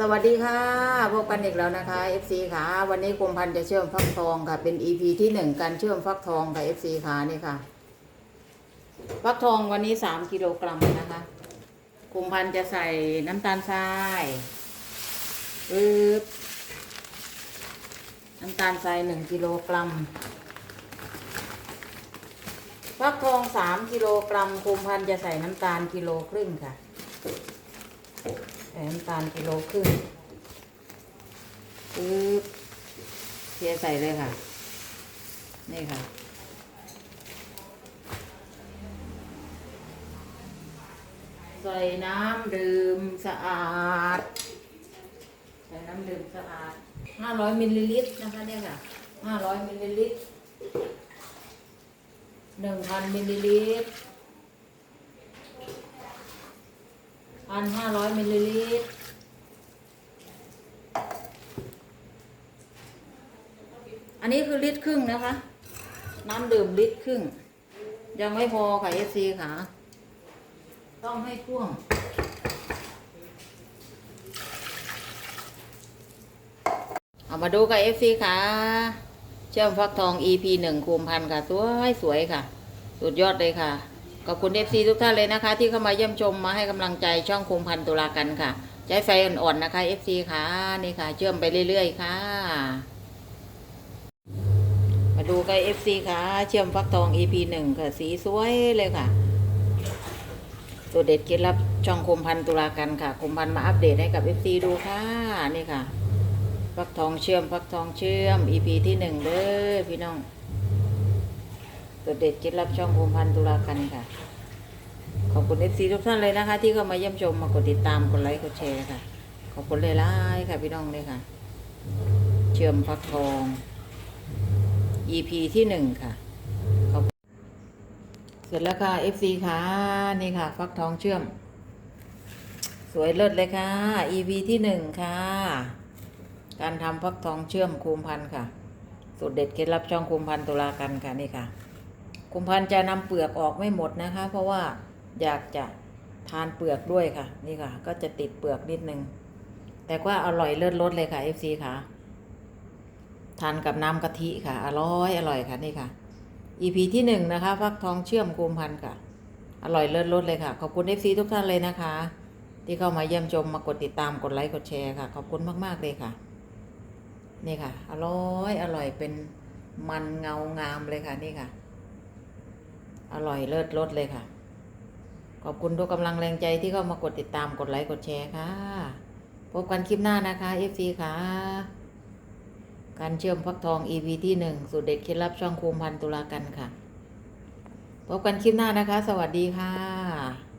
สวัสดีค่ะ พบกันอีกแล้วนะคะ FC ค่ะวันนี้กรมพันธุ์จะเชื่อมฟักทองค่ะ เป็น EP ที่หนึ่งการเชื่อมฟักทองค่ะ FC ค่ะนี่ค่ะ ฟักทองวันนี้สามกิโลกรัมนะคะกรมพันธุ์จะใส่น้ำตาลทรายปึ๊บน้ำตาลทรายหนึ่งกิโลกรัมฟักทองสามกิโลกรัมคุมพันธุ์จะใส่น้ำตาลกิโลครึ่งค่ะ ใส่น้ำตาลกิโลครึ่งปึ๊บเทใส่เลยค่ะ นี่ค่ะ ใส่น้ำดื่มสะอาด ใส่น้ำดื่มสะอาดห้าร้อยมิลลิลิตรนะคะเนี่ยค่ะห้าร้อยมิลลิลิตรหนึ่งพันมิลลิลิตร พันห้าร้อยมิลลิลิตรอันนี้คือลิตรครึ่งนะคะ น้ำดื่มลิตรครึ่ง ยังไม่พอค่ะเอฟซีค่ะ ต้องให้ท่วมเอามาดูกับเอฟซีค่ะ เชื่อมฟักทอง EP หนึ่งคูมพันค่ะ สวยสวยค่ะ สุดยอดเลยค่ะ ขอบคุณเอฟซีทุกท่านเลยนะคะ ที่เข้ามาเยี่ยมชมมาให้กำลังใจช่องคูมพันตุลากันค่ะ ใช้ไฟอ่อนๆนะคะเอฟซีค่ะนี่ค่ะ เชื่อมไปเรื่อยๆ ค่ะ มาดูกับเอฟซีค่ะ เชื่อมฟักทอง EP หนึ่งค่ะ สีสวยเลยค่ะตัวเด็ดเคล็ดลับช่องคมพันตุลากันค่ะคมพันมาอัปเดตให้กับเอฟซีดูค่ะนี่ค่ะฟักทองเชื่อมฟักทองเชื่อม EP ที่หนึ่งเด้อพี่น้อง ตัวเด็ดเคล็ดลับช่องคุมพันตุลากันค่ะ ขอบคุณเอฟซีทุกท่านเลยนะคะ ที่เข้ามาเยี่ยมชมมากดติดตามกดไลค์กดแชร์ค่ะ ขอบคุณเลยล่ค่ะพี่น้องเลยค่ะ เชื่อมฟักทอง EP ที่หนึ่งค่ะขอบเสร็จแล้วค่ะ FC ค่ะนี่ค่ะ ฟักทองเชื่อม สวยเลิศเลยค่ะ EP ที่หนึ่งค่ะ การทำฟักทองเชื่อมคูมพันค่ะสูตรเด็ดเคล็ดลับช่องคูมพันตุลากันค่ะนี่ค่ะ คูมพันจะนำเปลือกออกไม่หมดนะคะ เพราะว่าอยากจะทานเปลือกด้วยค่ะ นี่ค่ะ ก็จะติดเปลือกนิดนึง แต่ว่าอร่อยเลิศรสเลยค่ะ FC ค่ะทานกับน้ำกะทิค่ะ อร่อยอร่อยค่ะนี่ค่ะ EP ที่หนึ่งนะคะฟักทองเชื่อมคูมพันค่ะ อร่อยเลิศรสเลยค่ะ ขอบคุณ FC ทุกท่านเลยนะคะ ที่เข้ามาเยี่ยมชมมากดติดตามกดไลค์กดแชร์ค่ะ ขอบคุณมากๆเลยค่ะ นี่ค่ะ อร่อยอร่อยเป็นมันเงางามเลยค่ะนี่ค่ะ อร่อยเลิศรสเลยค่ะ ขอบคุณทุกกำลังแรงใจที่เข้ามากดติดตามกดไลค์กดแชร์ค่ะ พบกันคลิปหน้านะคะ FC ค่ะ การเชื่อมฟักทอง EP ที่หนึ่งสูตรเด็ดเคล็ดลับช่องคูมพันตุลากันค่ะ พบกันคลิปหน้านะคะ สวัสดีค่ะ